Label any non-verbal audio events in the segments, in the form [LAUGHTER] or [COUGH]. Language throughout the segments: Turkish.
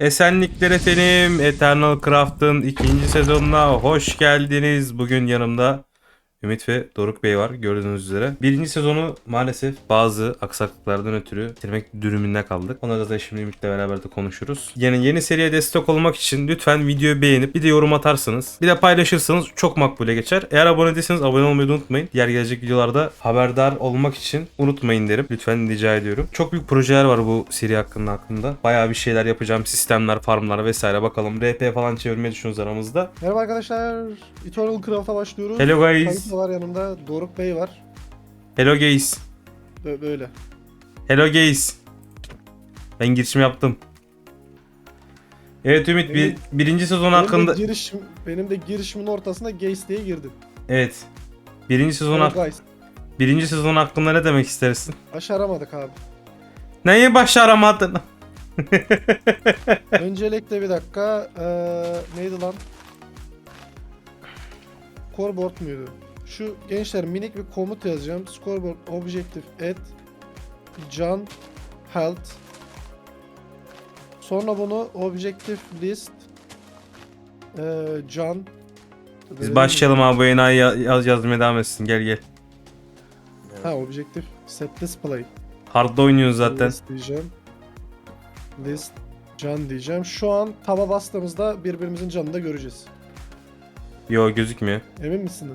Esenlikler efendim. Eternal Craft'ın ikinci sezonuna hoş geldiniz. Bugün yanımda Ümit ve Doruk Bey var gördüğünüz üzere. Birinci sezonu maalesef bazı aksaklıklardan ötürü bitirmek durumunda kaldık. Ona da şimdi Ümit'le beraber de konuşuruz. Yani yeni seriye destek olmak için lütfen videoyu beğenip bir de yorum atarsınız. Bir de paylaşırsanız çok makbule geçer. Eğer abone değilseniz abone olmayı da unutmayın. Diğer gelecek videolarda haberdar olmak için unutmayın derim. Lütfen rica ediyorum. Çok büyük projeler var bu seri hakkında hakkında. Bayağı bir şeyler yapacağım. Sistemler, farmlar vesaire bakalım. RP falan çevirmeyi düşünüyoruz aramızda. Merhaba arkadaşlar. Eternal Craft'a başlıyoruz. Hello guys. Da var yanımda. Doruk Bey var. Hello guys. Bö- böyle. Hello guys. Ben girişim yaptım. Evet Ümit bir, Benim- birinci sezon Benim hakkında... de, girişim, benim de girişimin ortasında Gaze diye girdim. Evet. Birinci sezon, hak- guys. birinci sezon hakkında ne demek istersin? Başaramadık abi. Neyi başaramadın? [LAUGHS] Öncelikle bir dakika. Eee neydi lan? Scoreboard muydu? Şu gençler minik bir komut yazacağım. Scoreboard objective add can health Sonra bunu objective list eee can Biz başlayalım abi bu enayi ya- yaz yazmaya devam etsin. Gel gel. Ha objective set display. Hard'da oynuyoruz zaten. List diyeceğim. List can diyeceğim. Şu an taba bastığımızda birbirimizin canını da göreceğiz. Yo gözükmüyor. Emin misin?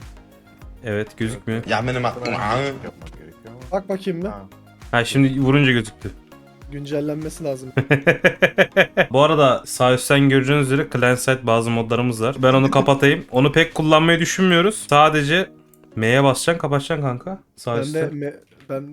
Evet gözükmüyor. Ya benim aklıma. yapmak gerekiyor ama. Bak bakayım mı? Ha. Ha şimdi vurunca gözüktü. Güncellenmesi lazım. [LAUGHS] Bu arada sağ üstten göreceğiniz üzere Client Side bazı modlarımız var. Ben onu kapatayım. Onu pek kullanmayı düşünmüyoruz. Sadece M'ye basacaksın kapatacaksın kanka. Sağ ben de üstte. me- ben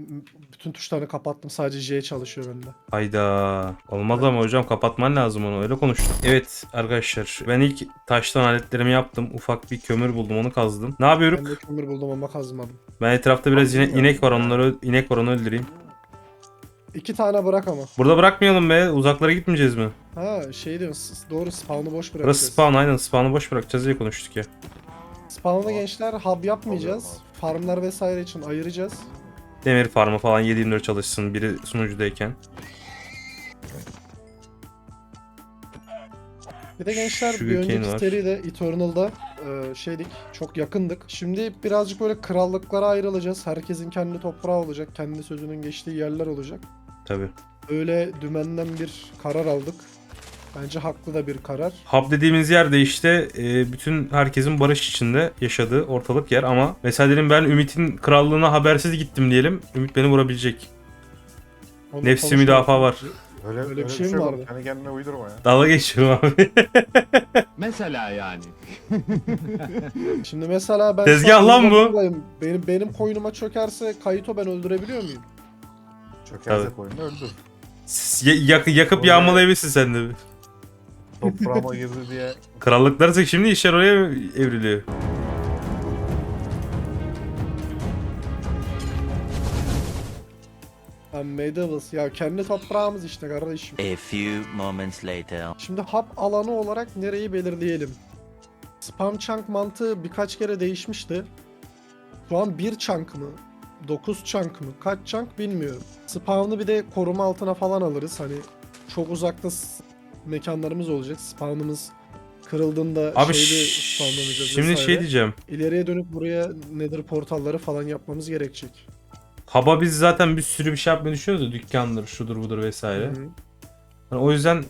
bütün tuşlarını kapattım. Sadece J çalışıyor bende. Hayda. Olmaz ama hocam kapatman lazım onu. Öyle konuştuk. Evet arkadaşlar. Ben ilk taştan aletlerimi yaptım. Ufak bir kömür buldum onu kazdım. Ne yapıyoruz? Ben de kömür buldum ama kazmadım. Ben etrafta biraz ine- inek var onları inek var onu öldüreyim. İki tane bırak ama. Burada bırakmayalım be. Uzaklara gitmeyeceğiz mi? Ha şey diyorsun. s- Doğru spawn'ı boş bırakacağız. Burası spawn aynen. Spawn'ı boş bırakacağız diye konuştuk ya. Spawn'ı gençler hub yapmayacağız. Farmlar vesaire için ayıracağız. Demir farmı falan 7-24 çalışsın biri sunucudayken. Bir de gençler Sugar bir önceki var. seride Eternal'da e, şeydik çok yakındık. Şimdi birazcık böyle krallıklara ayrılacağız. Herkesin kendi toprağı olacak. Kendi sözünün geçtiği yerler olacak. Tabi. Öyle dümenden bir karar aldık. Bence haklı da bir karar. Hub dediğimiz yerde işte e, bütün herkesin barış içinde yaşadığı ortalık yer ama mesela diyelim ben Ümit'in krallığına habersiz gittim diyelim. Ümit beni vurabilecek. Onu Nefsi konuşalım. müdafaa var. Öyle, Öyle bir şey bir mi şey vardı? Kendi kendine uydurma ya. Dalga geçiyorum abi. [LAUGHS] Mesela yani. [LAUGHS] Şimdi mesela ben Tezgah an lan bu. Benim benim koyunuma çökerse Kayito ben öldürebiliyor muyum? Çökerse Tabii. koyunu öldür. S- y- yak- yakıp Oraya- yağmalayabilirsin sen de. Toprağıma girdi diye. Krallıklarsa şimdi işler oraya evriliyor. Medevils ya kendi toprağımız işte kardeşim. A few moments later. Şimdi hub alanı olarak nereyi belirleyelim? Spam chunk mantığı birkaç kere değişmişti. Şu an bir chunk mı? 9 chunk mı? Kaç chunk bilmiyorum. Spawn'ı bir de koruma altına falan alırız. Hani çok uzakta mekanlarımız olacak. Spawn'ımız kırıldığında Abi şeyde spawnlanacağız şimdi vesaire. şey diyeceğim. İleriye dönüp buraya nether portalları falan yapmamız gerekecek. Hub'a biz zaten bir sürü bir şey yapmayı düşünüyoruz ya dükkandır, şudur budur vesaire. Yani o yüzden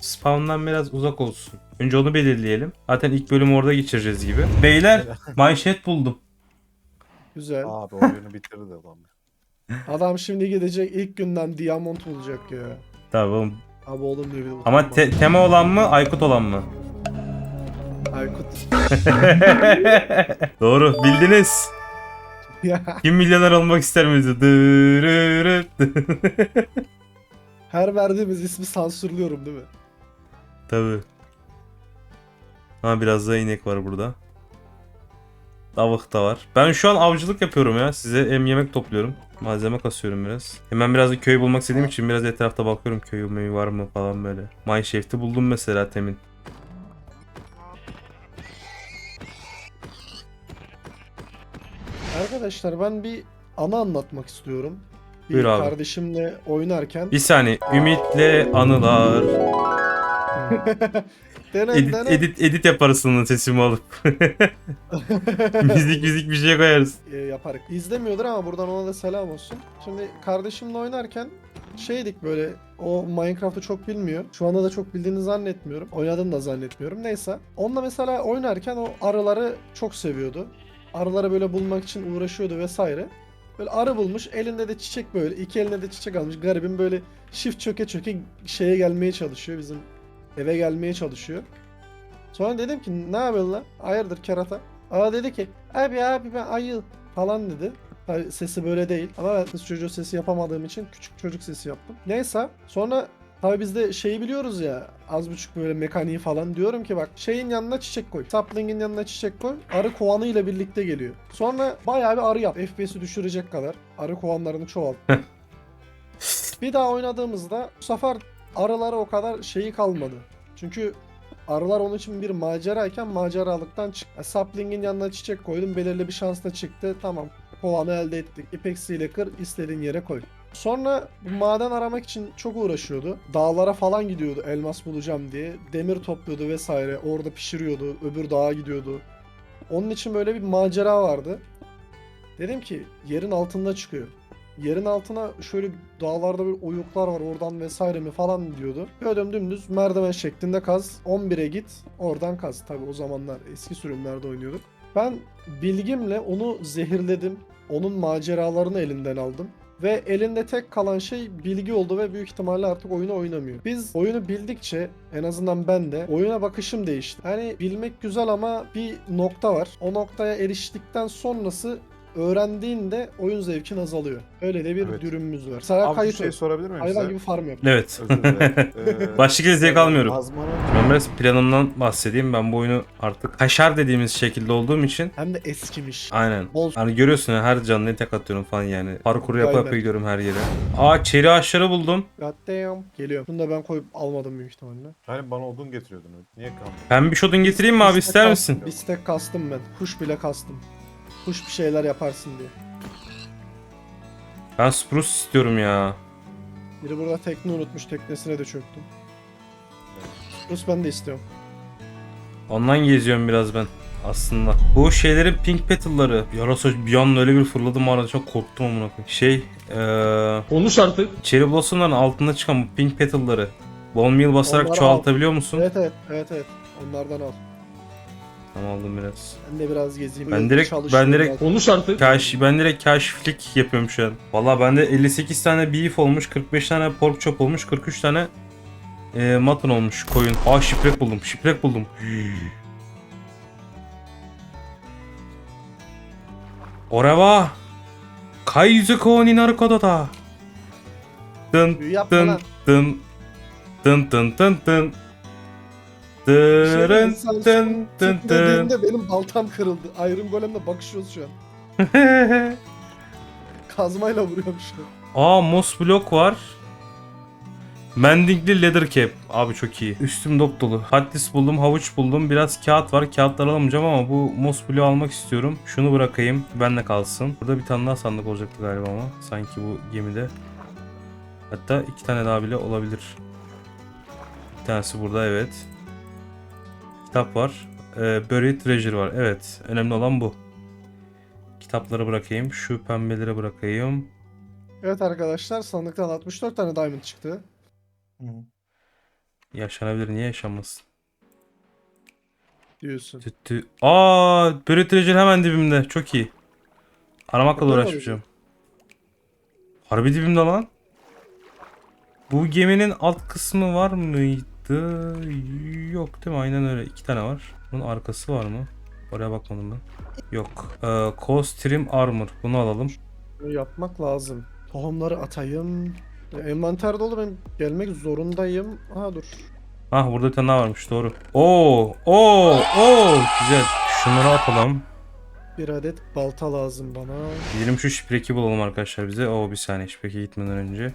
spawn'dan biraz uzak olsun. Önce onu belirleyelim. Zaten ilk bölümü orada geçireceğiz gibi. Beyler, manşet [LAUGHS] buldum. Güzel. Abi oyunu bitirdi adam. Adam şimdi gidecek ilk günden diamond bulacak ya. Tamam. Abi oğlum diyor bir Ama te- tema olan mı, Aykut olan mı? Aykut. [LAUGHS] Doğru, bildiniz. Ya, Kim milyoner olmak ister miydi? [LAUGHS] Her verdiğimiz ismi sansürlüyorum değil mi? Tabii. Ha biraz da inek var burada. Tavuk da var. Ben şu an avcılık yapıyorum ya. Size hem yemek topluyorum. Malzeme kasıyorum biraz. Hemen biraz da köy bulmak istediğim için biraz etrafta bakıyorum köy meyi var mı falan böyle. Mineshaft'i buldum mesela temin. Arkadaşlar ben bir ana anlatmak istiyorum. Bir Buyur abi. kardeşimle oynarken Bir saniye. Ümitle anılar. [LAUGHS] Edit, edit, edit yaparız onun sesimi alıp. [LAUGHS] müzik müzik bir şey koyarız. e, yaparak. İzlemiyordur ama buradan ona da selam olsun. Şimdi kardeşimle oynarken şeydik böyle o Minecraft'ı çok bilmiyor. Şu anda da çok bildiğini zannetmiyorum. Oynadığını da zannetmiyorum. Neyse. Onunla mesela oynarken o arıları çok seviyordu. Arıları böyle bulmak için uğraşıyordu vesaire. Böyle arı bulmuş. Elinde de çiçek böyle. iki elinde de çiçek almış. Garibim böyle shift çöke çöke şeye gelmeye çalışıyor. Bizim eve gelmeye çalışıyor. Sonra dedim ki ne yapıyorsun lan? Hayırdır kerata? Aa dedi ki abi abi ben ayı falan dedi. Tabii sesi böyle değil ama ben kız çocuğu sesi yapamadığım için küçük çocuk sesi yaptım. Neyse sonra tabii biz de şeyi biliyoruz ya az buçuk böyle mekaniği falan diyorum ki bak şeyin yanına çiçek koy. Sapling'in yanına çiçek koy. Arı kovanı ile birlikte geliyor. Sonra bayağı bir arı yap. FPS'i düşürecek kadar. Arı kovanlarını çoğalt. [LAUGHS] bir daha oynadığımızda bu sefer arılara o kadar şeyi kalmadı. Çünkü Arılar onun için bir macerayken maceralıktan çık. E, Sapling'in yanına çiçek koydum. Belirli bir şansla çıktı. Tamam. Kovanı elde ettik. İpeksiyle kır. istediğin yere koy. Sonra bu maden aramak için çok uğraşıyordu. Dağlara falan gidiyordu elmas bulacağım diye. Demir topluyordu vesaire. Orada pişiriyordu. Öbür dağa gidiyordu. Onun için böyle bir macera vardı. Dedim ki yerin altında çıkıyor. Yerin altına şöyle dağlarda bir oyuklar var oradan vesaire mi falan diyordu. Böyle dümdüz merdiven şeklinde kaz. 11'e git oradan kaz. Tabi o zamanlar eski sürümlerde oynuyorduk. Ben bilgimle onu zehirledim. Onun maceralarını elinden aldım. Ve elinde tek kalan şey bilgi oldu ve büyük ihtimalle artık oyunu oynamıyor. Biz oyunu bildikçe en azından ben de oyuna bakışım değişti. Hani bilmek güzel ama bir nokta var. O noktaya eriştikten sonrası öğrendiğinde oyun zevkin azalıyor. Öyle de bir Evet. dürümümüz var. Mesela Abi bir kayıt şey sorabilir miyim hayvan size? gibi farm yap. Evet. Özür dilerim. [LAUGHS] Ee, Başka bir zevk almıyorum. Ben biraz planımdan bahsedeyim. Ben bu oyunu artık kaşar dediğimiz şekilde olduğum için Hem de eskimiş. Aynen. Bol Hani görüyorsun ya, her canlıya tek atıyorum falan yani. Parkuru yapa Aynen. yapa gidiyorum her yere. Aa çeri ağaçları buldum. goddamn. Geliyor. Bunu da ben koyup almadım büyük ihtimalle. hani bana odun getiriyordun. Niye kaldın? Ben bir şodun getireyim mi abi ister kastım, misin? Bistek kastım ben. Kuş bile kastım. Kuş bir şeyler yaparsın diye. Ben spruce istiyorum ya. Biri burada tekne unutmuş teknesine de çöktüm. Rus ben de istiyorum. Ondan geziyorum biraz ben aslında. Bu şeylerin pink petal'ları. Yarasa bir anda öyle bir fırladım arada çok korktum amına koyayım. Şey eee Konuş artık. Cherry Blossom'ların altında çıkan bu pink petal'ları. Bone meal basarak Onları çoğaltabiliyor musun? Evet evet evet evet. Onlardan al. Tamam aldım biraz. Ben de biraz gezeyim. Ben direkt- çalışıyorum ben direkt- biraz. Konuş artık. Kaş, ben direkt kaşiflik yapıyorum şu an. Valla bende 58 tane beef olmuş, 45 tane pork chop olmuş, 43 tane e, mutton olmuş koyun. Aa şiprek buldum, şiprek buldum. Oreva! Kaizuko ni naru kodo da. Dın Büyü yapma dın lan. dın dın dın dın dın. Dırın dın tip dın. dediğinde benim baltam kırıldı. Iron Golem'le bakışıyoruz şu an. [LAUGHS] Kazmayla vuruyorum şu an. Aa moss block var. Mendingli leather cap. Abi çok iyi. Üstüm dop dolu. Hattis buldum, havuç buldum. Biraz kağıt var. Kağıtları alamayacağım ama bu moss block'u almak istiyorum. Şunu bırakayım. Benle kalsın. Burada bir tane daha sandık olacaktı galiba ama. Sanki bu gemide. Hatta iki tane daha bile olabilir. Bir tanesi burada evet. Kitap var. Ee, Buried Treasure var. Evet. Önemli olan bu. Kitapları bırakayım. Şu pembeleri bırakayım. Evet arkadaşlar sandıktan 64 tane diamond çıktı. Yaşanabilir. Niye yaşanmasın? Diyorsun. Tü tü. Aa, Buried Treasure hemen dibimde. Çok iyi. Aramakla uğraşmayacağım. Harbi dibimde lan. Bu geminin alt kısmı var mıydı? Yok değil mi? Aynen öyle. İki tane var. Bunun arkası var mı? Oraya bakmadım ben. Yok. Ee, Coast Trim Armor. Bunu alalım. Bunu yapmak lazım. Tohumları atayım. Envanter dolu ben gelmek zorundayım. Ha dur. Ah burada bir tane daha varmış doğru. Oo, oo, oo. Güzel. Şunları atalım. Bir adet balta lazım bana. Gidelim şu şipreki bulalım arkadaşlar bize. Oo bir saniye şipreki gitmeden önce.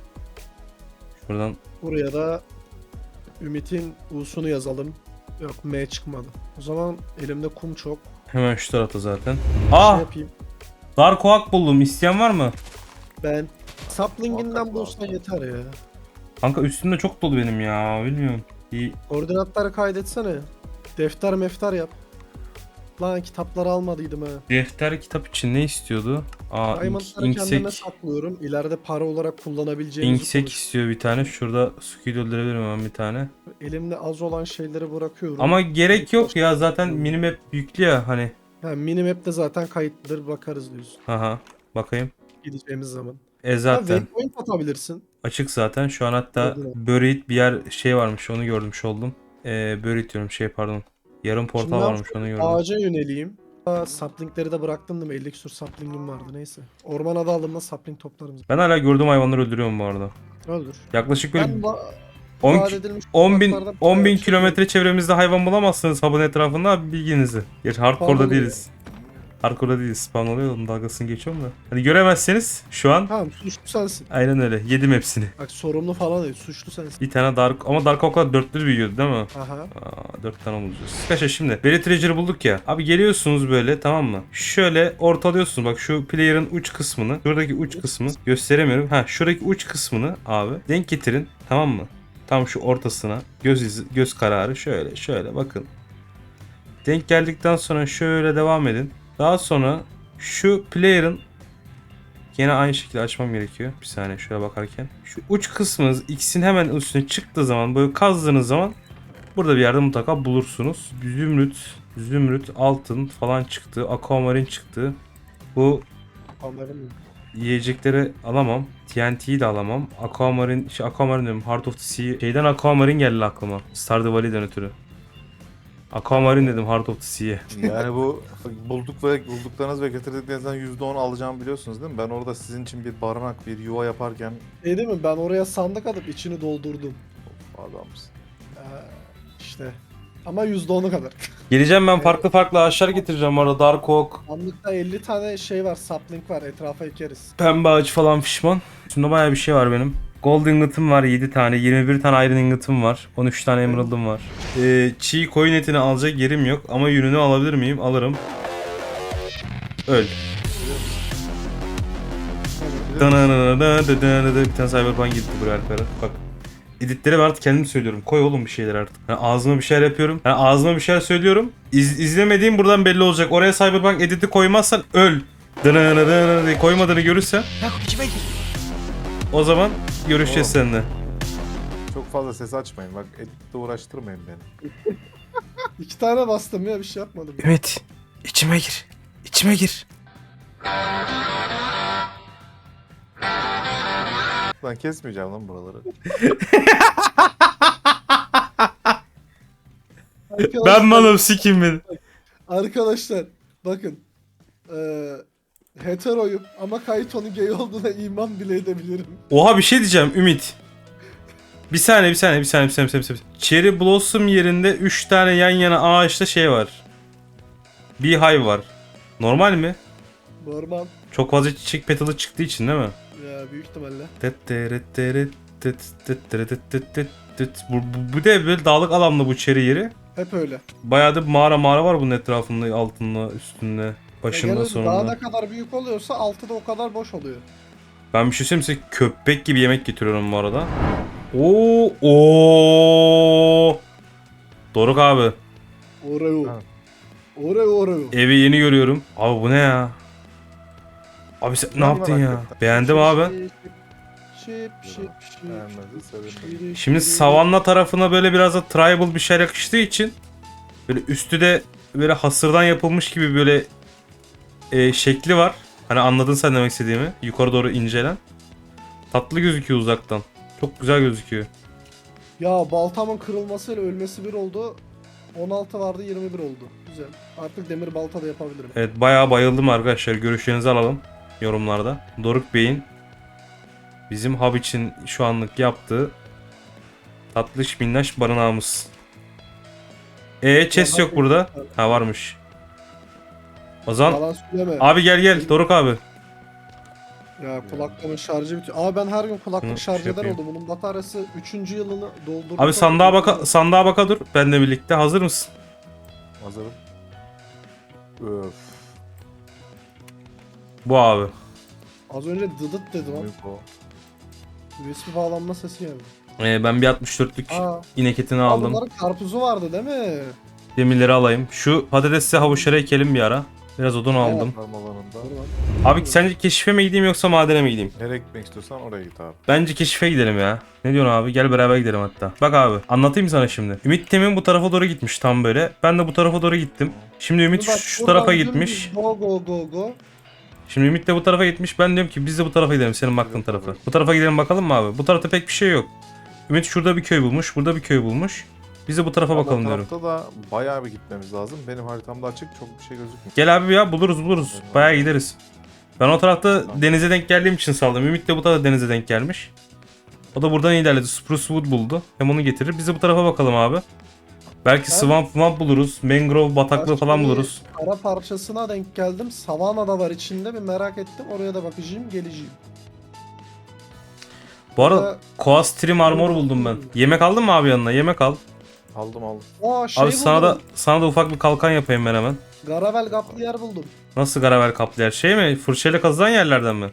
Şuradan Buraya da Ümit'in U'sunu yazalım. Yok M çıkmadı. O zaman elimde kum çok. hemen şu tarafta zaten. Bir Ah! şey yapayım. Dark Oak buldum. İsteyen var mı? Ben Sapling'inden Muhakkak bulsa lazım. yeter ya. Kanka üstümde çok dolu benim ya. Bilmiyorum. Bir Koordinatları kaydetsene. Defter mefter yap. Lan kitapları almadıydım ha. defter kitap için ne istiyordu? Aa ink, Diamondları kendime inksek, saklıyorum. İleride para olarak kullanabileceğimizi inksek istiyor bir tane. Şurada suki öldürebilirim ben bir tane. Elimde az olan şeyleri bırakıyorum. Ama gerek yok ya zaten minimap yüklü ya hani. Ha, minimap'te zaten kayıtlıdır bakarız diyorsun. Aha bakayım. Gideceğimiz zaman. E Ha, zaten waypoint atabilirsin. açık zaten. Şu an hatta Gördüm. buried bir yer şey varmış onu görmüş oldum. Ee, buried diyorum şey pardon. Yarım portal Şimdi varmış onu gördüm. Ağaca yöneleyim. Aa, saplingleri de bıraktım mi? 50 küsur saplingim vardı neyse. Orman adı alımda sapling toplarım. Ben hala gördüğüm hayvanları öldürüyorum bu arada. Öldür. Yaklaşık böyle Ben va- 10, vaat ki- edilmiş 10 bin, topraklardan 10 bin bayağı kilometre çevremizde hayvan bulamazsınız hub'ın etrafında bilginizi. Gerçi hardcore'da Spawn değiliz. Hardcore'da değiliz. Spawn oluyor dalgasını geçiyorum da. Hani göremezseniz şu an Tamam suçlu sensin. aynen öyle. Yedim hepsini. Bak sorumlu falan değil suçlu sensin. Bir tane Dark ama Dark o kadar dörtlü büyüyordu değil mi? Aha. Aa, 4 tane bulacağız. Arkadaşlar şimdi Berry Treasure'ı bulduk ya. Abi geliyorsunuz böyle tamam mı? Şöyle ortalıyorsunuz bak şu player'ın uç kısmını. Şuradaki uç kısmı gösteremiyorum. Ha şuradaki uç kısmını abi denk getirin tamam mı? Tam şu ortasına göz izi, göz kararı şöyle şöyle bakın. Denk geldikten sonra şöyle devam edin. Daha sonra şu player'ın Yine aynı şekilde açmam gerekiyor. Bir saniye şöyle bakarken. Şu uç kısmınız X'in hemen üstüne çıktığı zaman böyle kazdığınız zaman Burada bir yerde mutlaka bulursunuz. Zümrüt, zümrüt, altın falan çıktı. Aquamarine çıktı. Bu yiyecekleri alamam. TNT'yi de alamam. Aquamarine, şey Aquamarine diyorum. Heart of the Sea. Şeyden Aquamarine geldi aklıma. Stardew Valley'den ötürü. Aquamarine dedim Heart of the Sea'ye. Yani bu bulduk ve bulduklarınız ve getirdiklerinizden %10 alacağımı biliyorsunuz değil mi? Ben orada sizin için bir barınak, bir yuva yaparken Şey değil mi ben oraya sandık atıp içini doldurdum. adamsın. Ee, işte. Ama %10'u kadar. [LAUGHS] Geleceğim ben farklı farklı ağaçlar getireceğim orada. Dark Oak, Sandıkta 50 tane şey var sapling var etrafa ekeriz. pembe ağaç falan fişman. Üstünde bayağı bir şey var benim. Gold ingot'um var 7 tane, 21 tane iron ingot'um var, 13 tane emerald'ım var. Ee, çiğ koyun etini alacak yerim yok ama yününü alabilir miyim? Alırım. Öl. Bir tane Cyberpunk gitti buraya arkadaşlar. Bak. Editleri ben artık kendim söylüyorum. Koy oğlum bir şeyler artık. Yani ağzıma bir şeyler yapıyorum. Yani ağzıma bir şeyler söylüyorum. İz, izlemediğim buradan belli olacak. Oraya Cyberpunk editi koymazsan öl. Koymadığını görürsen. O zaman görüşeceğiz Oo. seninle. Çok fazla ses açmayın. Bak editle uğraştırmayın beni. [LAUGHS] İki tane bastım ya bir şey yapmadım. Ümit içime gir. İçime gir. Lan kesmeyeceğim lan buraları. Ben malım sikim beni. Arkadaşlar bakın. Eee heteroyum ama Kaito'nun gay olduğuna iman bile edebilirim. Oha bir şey diyeceğim Ümit. Bir saniye bir saniye bir saniye bir saniye. Bir saniye, bir saniye. Cherry Blossom yerinde 3 tane yan yana ağaçta şey var. Beehive var. Normal mi? Normal. Çok fazla çiçek petalı çıktığı için değil mi? Ya büyük ihtimalle. Bu, bu, bu da böyle dağlık alanlı bu cherry yeri. Hep öyle. Bayağı da mağara mağara var bunun etrafında, altında, üstünde, Ya başında, genelde sonunda. Daha ne kadar büyük oluyorsa altı da o kadar boş oluyor. Ben bir şey söyleyeyim size köpek gibi yemek getiriyorum bu arada. Oo, oo. Doruk abi. Oreo. Oreo Oreo. Evi yeni görüyorum. Abi bu ne ya? Abi sen ne yaptın ya? Beğendim abi. Şimdi savanna tarafına böyle biraz da tribal bir şey yakıştığı için böyle üstü de böyle hasırdan yapılmış gibi böyle e, şekli var. Hani anladın sen demek istediğimi. Yukarı doğru incelen. Tatlı gözüküyor uzaktan. Çok güzel gözüküyor. Ya baltamın kırılmasıyla ölmesi bir oldu. 16 vardı 21 oldu. Güzel. Artık demir balta da yapabilirim. Evet bayağı bayıldım arkadaşlar. Görüşlerinizi alalım yorumlarda. Doruk Bey'in bizim hub için şu anlık yaptığı tatlış minnaş barınağımız. E chest yok burada. Ha varmış. O zaman Yalan söyleme. abi gel gel Doruk abi. Ya kulaklığımın şarjı bitiyor. Abi ben her gün kulaklık Hı, şarj şey eder yapayım. oldum. Bunun bataryası 3. yılını doldurdu. Abi sandığa baka sandığa baka dur. Benle birlikte hazır mısın? Hazırım. Öf. Bu abi. Az önce dıdıt dedim ama Büyük o. USB bağlanma sesi geldi. Ee, ben bir 64'lük Aa, inek etini aldım. bunların karpuzu vardı değil mi? Demirleri alayım. Şu patatesi havuçlara ekelim bir ara. Biraz odun aldım. Tarım alanında. Abi sence keşife mi gideyim yoksa madene mi gideyim? Nereye gitmek istiyorsan oraya git abi. Bence keşife gidelim ya. Ne diyorsun abi? Gel beraber gidelim hatta. Bak abi anlatayım sana şimdi. Ümit temin bu tarafa doğru gitmiş tam böyle. Ben de bu tarafa doğru gittim. Şimdi Ümit Bak, şu, şu buradan tarafa dümdüz gitmiş. Go go go go. Şimdi Ümit de bu tarafa gitmiş. Ben diyorum ki biz de bu tarafa gidelim senin baktığın tarafa. Bu tarafa gidelim bakalım mı abi? Bu tarafta pek bir şey yok. Ümit şurada bir köy bulmuş. Burada bir köy bulmuş. Biz de bu tarafa bakalım diyorum. tarafta da bayağı bir gitmemiz lazım. Benim haritamda açık çok bir şey gözükmüyor. Gel abi ya buluruz buluruz. Bayağı gideriz. Ben o tarafta denize denk geldiğim için saldım. Ümit de bu tarafta denize denk gelmiş. O da buradan ilerledi. Spruce Wood buldu. Hem onu getirir. Biz de bu tarafa bakalım abi. Belki swamp swamp buluruz. Mangrove bataklığı Başka falan bir buluruz. Kara parçasına denk geldim. Savana da var içinde bir merak ettim. Oraya da bakacağım geleceğim. Bu arada Burada- Koas Trim Armor buldum ben. Yemek aldın mı abi yanına? Yemek al. Aldım aldım. Aa şey Abi sana da buldum. sana da ufak bir kalkan yapayım ben hemen. Gravel kaplı yer buldum. Nasıl gravel kaplı yer? Şey mi? Fırçayla kazılan yerlerden mi?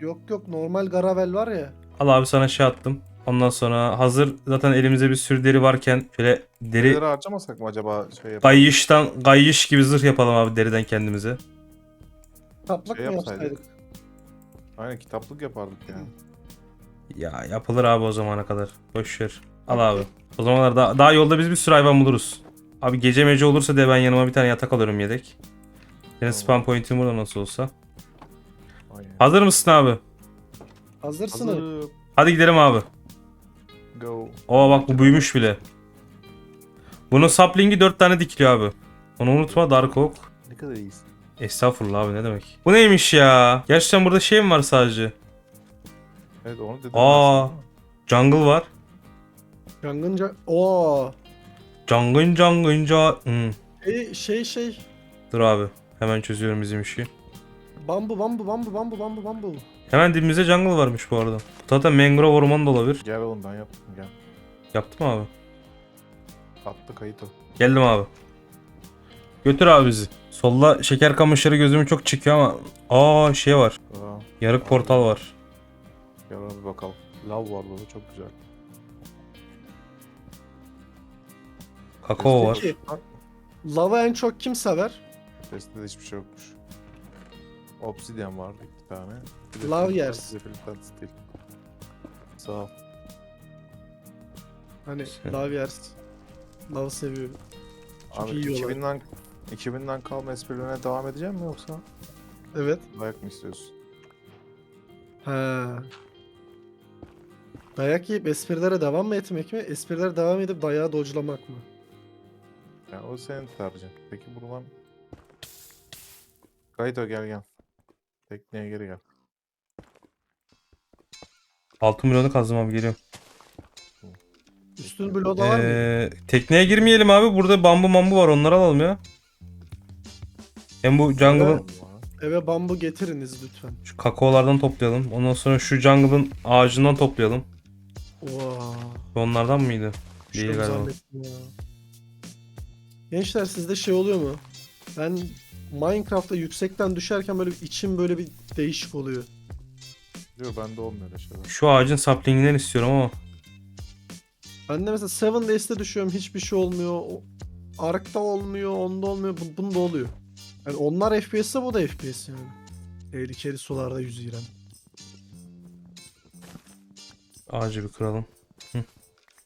Yok yok normal gravel var ya. Al abi sana şey attım. Ondan sonra hazır zaten elimizde bir sürü deri varken şöyle deri Derileri harcamasak mı acaba şey yapalım? Gayyıştan, gayyiş gibi zırh yapalım abi deriden kendimize. Kaplık Şey mı yapsaydık. yapsaydık? Aynen kitaplık yapardık yani. Ya yapılır abi o zamana kadar. Boş ver. Al abi. O zamanlar daha, daha yolda biz bir sürü hayvan buluruz. Abi gece mece olursa de ben yanıma bir tane yatak alıyorum yedek. Yine spam point'im burada nasıl olsa. Aynen. Hazır mısın abi? Hazırsın. Hazırım. Hadi gidelim abi. Go. Oo bak bu büyümüş bile. Bunun sapling'i 4 tane dikiliyor abi. Onu unutma Dark Oak. Ne kadar iyisin. Estağfurullah abi ne demek. Bu neymiş ya? Gerçekten burada şey mi var sadece? Evet onu dedim. Aa. Jungle var. Yangınca... Oo. Jangın jangınca. Hmm. Şey şey şey. Dur abi. Hemen çözüyorum bizim işi. Bambu bambu bambu bambu bambu bambu. Hemen dibimizde jungle varmış bu arada. Zaten mangrove ormanı da olabilir. Gel oğlum ben yaptım gel. Yaptım abi. Attı kayıt o. Geldim abi. Götür abi bizi. Solda şeker kamışları gözümü çok çekiyor ama aa şey var. Aa, Yarık portal var. gel ona bir bakalım. Lav var burada çok güzel. Kakao var. Peki. Lava en çok kim sever? Test'te de hiçbir şey yokmuş. Obsidian vardı iki tane. Bir de Lav flint- yersin. bir de flint and steel. Sağ ol. Hani Sen- lav yersin. Lav seviyorum. Çok Abi iyi yiyorlar. 2000'den 2000'den kalma esprilerine devam edeceğim mi yoksa Evet. dayak mı istiyorsun? Ha. Dayak yiyip esprilere devam mı etmek mi? Esprilere devam edip dayağı dodge'lamak mı? Yani o senin tercihin. Peki buradan Kayıto gel gel. Tekneye geri gel. 6 milyonu kazdım abi geliyorum. Üstün bloğu da var mı? Ee, tekneye girmeyelim abi. Burada bambu mambu var onları alalım ya. Hem bu jungle'ın Eve bambu getiriniz lütfen. şu kakaolardan toplayalım. Ondan sonra şu jungle'ın ağacından toplayalım. Oha. Onlardan mıydı? Çok Değil galiba. zannettim ya. Gençler sizde şey oluyor mu? Ben Minecraft'ta yüksekten düşerken böyle bir içim böyle bir değişik oluyor. Diyor bende olmuyor öyle şeyler. Şu ağacın saplinginden istiyorum ama. Ben de mesela Seven Days'te düşüyorum hiçbir şey olmuyor. O- Ark'ta olmuyor, onda olmuyor, bu- bunda oluyor. Yani onlar FPS'se bu da FPS yani. Tehlikeli sularda yüzüyorum. Ağacı bir kıralım.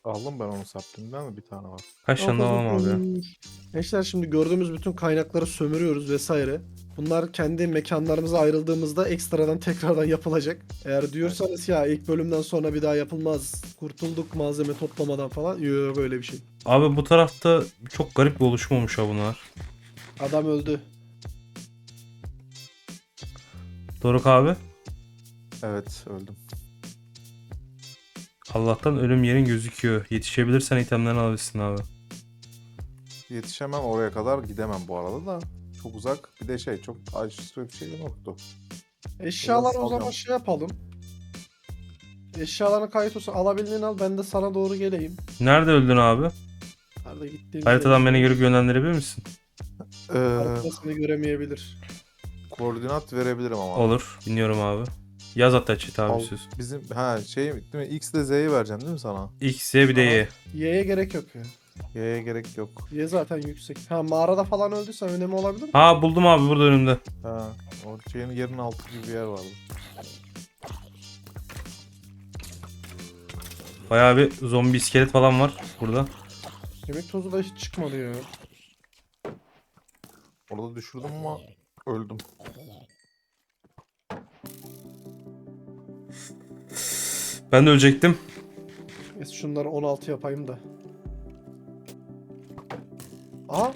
Aldım ben onu saptığımdan da bir tane var. Kaç tane daha alalım abi. Gençler şimdi gördüğümüz bütün kaynakları sömürüyoruz vesaire. Bunlar kendi mekanlarımıza ayrıldığımızda ekstradan [LAUGHS] tekrardan yapılacak. Eğer diyorsanız ya ilk bölümden sonra bir daha yapılmaz. Kurtulduk malzeme toplamadan falan. Yok öyle bir şey. Abi bu tarafta çok garip bir oluşum olmuş ha bunlar. Adam öldü. Doruk abi. Evet öldüm. Allah'tan ölüm yerin gözüküyor. Yetişebilirsen itemlerini alabilirsin abi. Yetişemem oraya kadar gidemem bu arada da. Çok uzak. Bir de şey çok aşırı bir şey yoktu. Eşyalar o zaman şey yapalım. Eşyalarını kayıt olsa alabildiğini al ben de sana doğru geleyim. Nerede öldün abi? Nerede gittiğini Haritadan beni görüp yönlendirebilir misin? Ee, Haritasını göremeyebilir. koordinat verebilirim ama. Olur. Dinliyorum abi. Yaz hatta chat abi Al, bizim ha şey değil mi? X ile Z'yi vereceğim değil mi sana? X, Y bir de Y. Y'ye gerek yok ya. Y'ye gerek yok. Y zaten yüksek. Ha mağarada falan öldüysen önemi olabilir mi? Ha buldum abi burada önümde. Ha, o şeyin yerin altı gibi bir yer vardı. Bayağı bir zombi iskelet falan var burada. Kemik tozu da hiç çıkmadı ya. Orada düşürdüm ama öldüm. Ben de ölecektim. Neyse şunları 16 yapayım da. Aha.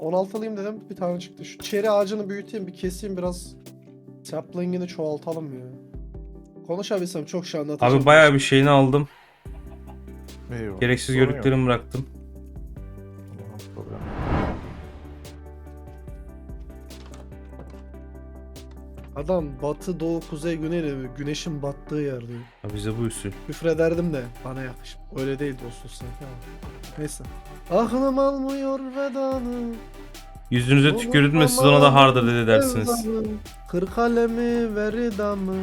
16'lıyım dedim bir tane çıktı. Şu çeri ağacını büyüteyim bir keseyim biraz. Sapling'ini çoğaltalım ya. Konuşabilsem çok şey anlatacağım. Abi bayağı bir şeyini aldım. Eyvah. Gereksiz Sorun yok. gördüklerimi bıraktım. Adam batı, doğu, kuzey, güney diyor. Güneşin battığı yer diyor. Ha bize bu usul. Küfrederdim de bana yakış. Öyle değil dostum sanki ama. Neyse. Aklım almıyor vedanı. Yüzünüze tükürdüm de siz ona da hardır dedi dersiniz. Kır kalemi ver damı.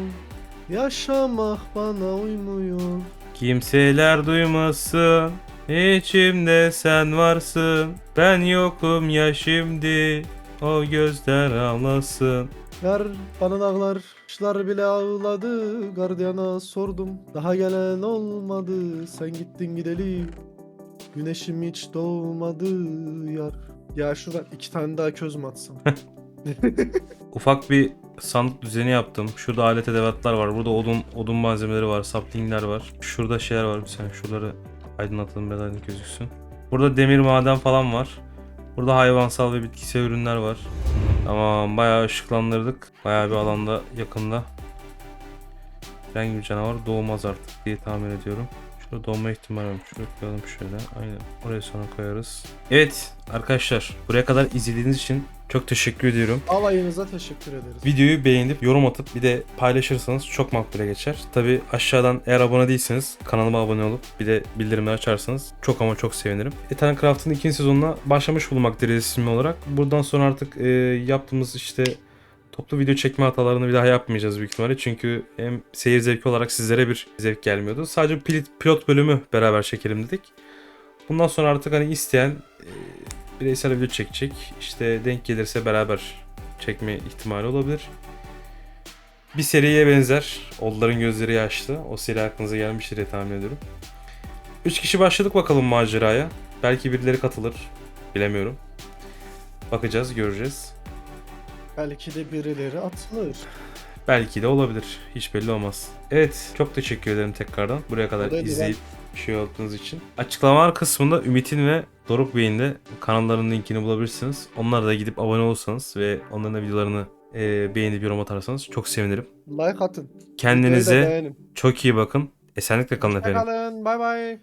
Yaşamak bana uymuyor. Kimseler duymasın. İçimde sen varsın. Ben yokum ya şimdi. O gözler ağlasın. Yar bana dağlar, kışlar bile ağladı. Gardiyana sordum, daha gelen olmadı. Sen gittin gideli, güneşim hiç doğmadı yar. Ya şuradan iki tane daha köz mü atsam? [LAUGHS] Ufak bir sandık düzeni yaptım. Şurada alet edevatlar var. Burada odun odun malzemeleri var. Saplingler var. Şurada şeyler var. Bir saniye şuraları aydınlatalım biraz aydınlık gözüksün. Burada demir maden falan var. Burada hayvansal ve bitkisel ürünler var. Tamam bayağı ışıklandırdık. Bayağı bir alanda yakında. Herhangi bir canavar doğmaz artık diye tahmin ediyorum. Şurada doğma ihtimali var. Şuraya koyalım şöyle. Aynen. Oraya sonra koyarız. Evet arkadaşlar buraya kadar izlediğiniz için çok teşekkür ediyorum. Alayınıza teşekkür ederiz. Videoyu beğenip yorum atıp bir de paylaşırsanız çok makbule geçer. Tabi aşağıdan eğer abone değilseniz kanalıma abone olup bir de bildirimleri açarsanız çok ama çok sevinirim. Ethan Craft'ın ikinci sezonuna başlamış bulunmaktayız isimli olarak. Buradan sonra artık e, yaptığımız işte toplu video çekme hatalarını bir daha yapmayacağız büyük ihtimalle. Çünkü hem seyir zevki olarak sizlere bir zevk gelmiyordu. Sadece pilot, pilot bölümü beraber çekelim dedik. Bundan sonra artık hani isteyen bireysel video çekecek. İşte denk gelirse beraber çekme ihtimali olabilir. Bir seriye benzer. Oğulların gözleri yaşlı. O seri aklınıza gelmiştir diye tahmin ediyorum. 3 kişi başladık bakalım maceraya. Belki birileri katılır. Bilemiyorum. Bakacağız, göreceğiz. Belki de birileri atılır. Belki de olabilir. Hiç belli olmaz. Evet, çok teşekkür ederim tekrardan. Buraya kadar izleyip bir şey yaptığınız için. Açıklamalar kısmında Ümit'in ve Doruk Bey'in de kanallarının linkini bulabilirsiniz. Onlara da gidip abone olursanız ve onların da videolarını e, beğenip yorum atarsanız çok sevinirim. Like atın. Kendinize çok iyi bakın. Esenlikle kalın efendim. Hoşçakalın. Bay bay.